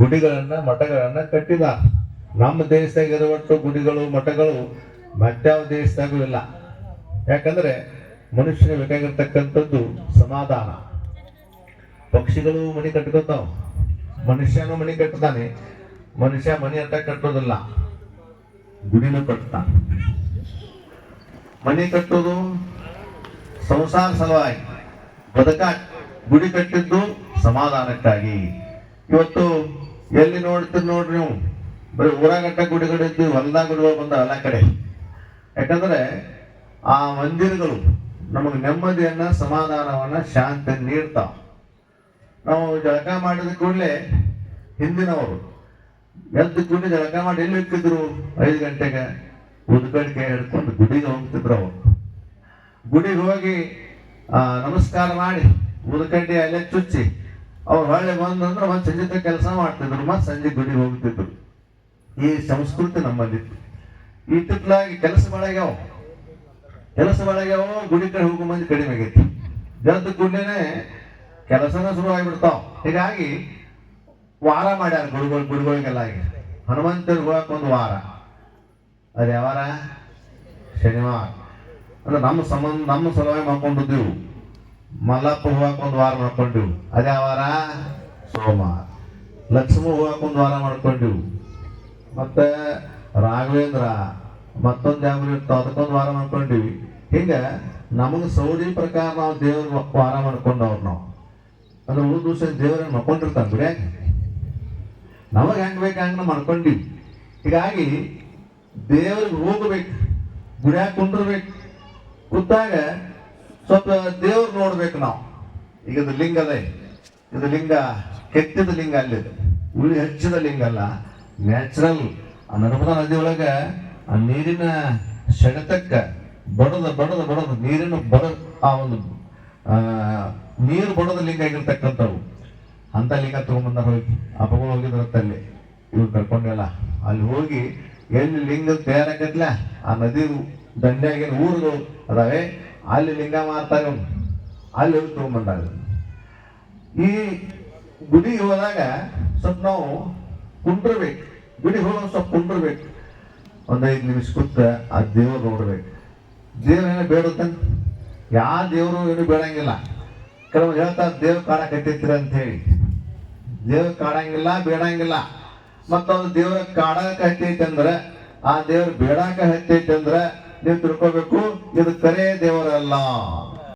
ಗುಡಿಗಳನ್ನ, ಮಠಗಳನ್ನ ಕಟ್ಟಿದ. ನಮ್ಮ ದೇಶದಾಗ ಇರುವಷ್ಟು ಗುಡಿಗಳು, ಮಠಗಳು ಮತ್ಯಾವ ದೇಶದಾಗೂ ಇಲ್ಲ. ಯಾಕಂದ್ರೆ ಮನುಷ್ಯನ ಬೇಕಾಗಿರ್ತಕ್ಕಂಥದ್ದು ಸಮಾಧಾನ. ಪಕ್ಷಿಗಳು ಮನೆ ಕಟ್ಕೋತಾವ. ಮನುಷ್ಯನು ಮನೆ ಕಟ್ಟತಾನೆ ಮನುಷ್ಯ ಮನೆ ಅಂತ ಕಟ್ಟೋದಿಲ್ಲ. ಗುಡಿನ ಕಟ್ತಾನ. ಮನೆ ಕಟ್ಟೋದು ಸಂಸಾರ ಸಲುವಾಗಿ. ಬದುಕ ಗುಡಿ ಕಟ್ಟಿದ್ದು ಸಮಾಧಾನಕ್ಕಾಗಿ. ಇವತ್ತು ಎಲ್ಲಿ ನೋಡ್ತೀರಿ ನೋಡ್ರಿ ನೀವು ಬರೀ ಊರಾಗಟ್ಟ ಗುಡಿಗಳಿದ್ದು ಹೊಲ್ದಾಗ ಗುಡಿಗಳು ಬಂದ ಎಲ್ಲ ಕಡೆ. ಯಾಕಂದ್ರೆ ಆ ಮಂದಿರಗಳು ನಮಗೆ ನೆಮ್ಮದಿಯನ್ನ, ಸಮಾಧಾನವನ್ನ, ಶಾಂತಿ ನೀಡ್ತಾವ. ನಾವು ಜಳಕ ಮಾಡಿದ ಕೂಡಲೇ ಹಿಂದಿನವರು ಎದ್ದು ಕೂಡಿ ಜಳಕ ಮಾಡಿ ಎಲ್ಲಿ ಇಕ್ಕಿದ್ರು? ಐದು ಗಂಟೆಗೆ ಉದ್ಗಡಿಕೆ ಹಿಡ್ಕೊಂಡು ಗುಡಿಗೆ ಹೋಗ್ತಿದ್ರು ಅವರು. ಗುಡಿಗೆ ಹೋಗಿ ನಮಸ್ಕಾರ ಮಾಡಿ ಉದ್ಕಡ್ಡಿ ಅಲ್ಲೇ ಚುಚ್ಚಿ ಅವ್ರು ಹೊಳ್ಳಿ ಬಂದಂದ್ರೆ ಮತ್ತೆ ಸಂಜೆ ತನಕ ಕೆಲಸ ಮಾಡ್ತಿದ್ರು, ಮತ್ತೆ ಸಂಜೆ ಗುಡಿ ಹೋಗ್ತಿದ್ರು. ಈ ಸಂಸ್ಕೃತಿ ನಮ್ಮಲ್ಲಿತ್ತು ಇತ್ತಿತ್ತಲಾಗಿ ಕೆಲಸ ಬಳಗ್ಯಾವ ಕೆಲಸ ಬಳಗ್ಯಾವ ಗುಡಿ ಕಡೆ ಹೋಗೋ ಮಂದಿ ಕಡಿಮೆ ಆಗೈತಿ. ಜಲ್ದ ಕೂಡಲೇ ಕೆಲಸನ ಶುರು ಆಗಿಬಿಡ್ತಾವ. ಹೀಗಾಗಿ ವಾರ ಮಾಡ್ಯಾರ ಗುರುಗಳು ಗುರುಗಳಿಗೆಲ್ಲ ಆಗಿ. ಹನುಮಂತರಿಗೆ ಹೋಗಕ್ಕೆ ಒಂದು ವಾರ. ಅದು ಯಾವಾರ? ಶನಿವಾರ. ಅಂದ್ರೆ ನಮ್ಮ ಸಂಬಂಧ, ನಮ್ಮ ಸಲುವಾಗಿ ಮಾಡ್ಕೊಂಡಿದ್ದೀವಿ ಮಲ್ಲಪ್ಪ ಹೋಗಕ್ಕೆ ಒಂದು ವಾರ ಮಾಡ್ಕೊಂಡೆವು ಅದೇ ವಾರ ಸೋಮವಾರ ಲಕ್ಷ್ಮ ಒಂದು ವಾರ ಮಾಡ್ಕೊಂಡಿವು ಮತ್ತು ರಾಘವೇಂದ್ರ ಮತ್ತೊಂದು ಯಾವ ಇರ್ತಾವ ಅದಕ್ಕೊಂದು ವಾರ ಮಾಡ್ಕೊಂಡಿವಿ. ಹಿಂಗೆ ನಮಗೆ ಸೌದಿ ಪ್ರಕಾರ ನಾವು ದೇವ್ರ ವಾರ ಮಾಡ್ಕೊಂಡವ್ರು ನಾವು. ಅಂದ್ರೆ ಉಳಿದ ದಿವಸ ದೇವ್ರನ್ನ ಮಾಡ್ಕೊಂಡಿರ್ತಾನೆ ಬಿಡ? ನಮಗೆ ಹೆಂಗೆ ಬೇಕು ಹಂಗೆ ಮಾಡ್ಕೊಂಡಿವಿ. ಹೀಗಾಗಿ ದೇವ್ರಿಗೆ ಹೋಗ್ಬೇಕು, ಗುಡ್ಯಾಗ ಕುಂಡಿರ್ಬೇಕು ಕೂತಾಗ ಸ್ವಲ್ಪ ದೇವ್ರು ನೋಡ್ಬೇಕು ನಾವು. ಈಗ ಇದು ಲಿಂಗ ಅದೇ. ಇದು ಲಿಂಗ, ಕೆತ್ತಿದ ಲಿಂಗ ಅಲ್ಲಿದೆ ಉಳಿ ಹಚ್ಚಿದ ಲಿಂಗ ಅಲ್ಲ ನ್ಯಾಚುರಲ್ ಆ ನರ್ಮದಾ ನದಿ ಒಳಗೆ ಆ ನೀರಿನ ಸೆಳೆತಕ್ಕ ಬಡದ ಬಡದ ಬಡದ, ನೀರಿನ ಬಡ, ಆ ಒಂದು ನೀರು ಬಡದ ಲಿಂಗ ಆಗಿರ್ತಕ್ಕಂಥವು. ಅಂತ ಲಿಂಗ ತಗೊಂಬಂದಾರ ಹೋಗಿ. ಅಪ್ಪಗಳು ಹೋಗಿದ್ರತ್ತ ಅಲ್ಲಿ. ಇವ್ರು ಕರ್ಕೊಂಡೆಲ್ಲ ಅಲ್ಲಿ ಹೋಗಿ ಎಲ್ಲಿ ಲಿಂಗ ತಯಾರಾಕತ್ಲ? ಆ ನದಿ ದಂಡ್ಯಾಗಿನ ಊರುಗಳು ಅದಾವೆ. ಅಲ್ಲಿ ಲಿಂಗ ಅವ್ನು. ಅಲ್ಲಿ ಹೋಗಿ ತಗೊಂಬಂದಾಗ ಈ ಗುಡಿಗೆ ಹೋದಾಗ ಸ್ವಲ್ಪ ನಾವು ಕುಂಡ್ರಬೇಕು. ಗುಡಿ ಹೋಗೋ ಸ್ವಲ್ಪ ಕುಂಡ್ರಬೇಕು. ಐದು ನಿಮಿಷ ಕೂತ ಆ ದೇವ್ರು ನೋಡ್ಬೇಕು. ದೇವ್ರ ಏನೇ ಬೇಡುತ್ತಾನೆ ಯಾವ ದೇವರು ಏನು ಬೇಡಂಗಿಲ್ಲ. ಕೆಲವು ಹೇಳ್ತಾರೆ ದೇವ್ ಕಾಡಕತ್ತೈತಿರ ಅಂತ ಹೇಳಿ. ದೇವ್ರು ಕಾಡಂಗಿಲ್ಲ, ಬೇಡಂಗಿಲ್ಲ. ಮತ್ತೊಂದು ದೇವ್ರ ಕಾಡಕ ಹತ್ತೈತೆ ಅಂದ್ರೆ, ಆ ದೇವ್ರ ಬೇಡಕ್ಕೆ ಹತ್ತೈತೆ ಅಂದ್ರೆ ನೀವು ತಿಳ್ಕೊಬೇಕು. ಇದು ಕರೆ ದೇವರಲ್ಲ.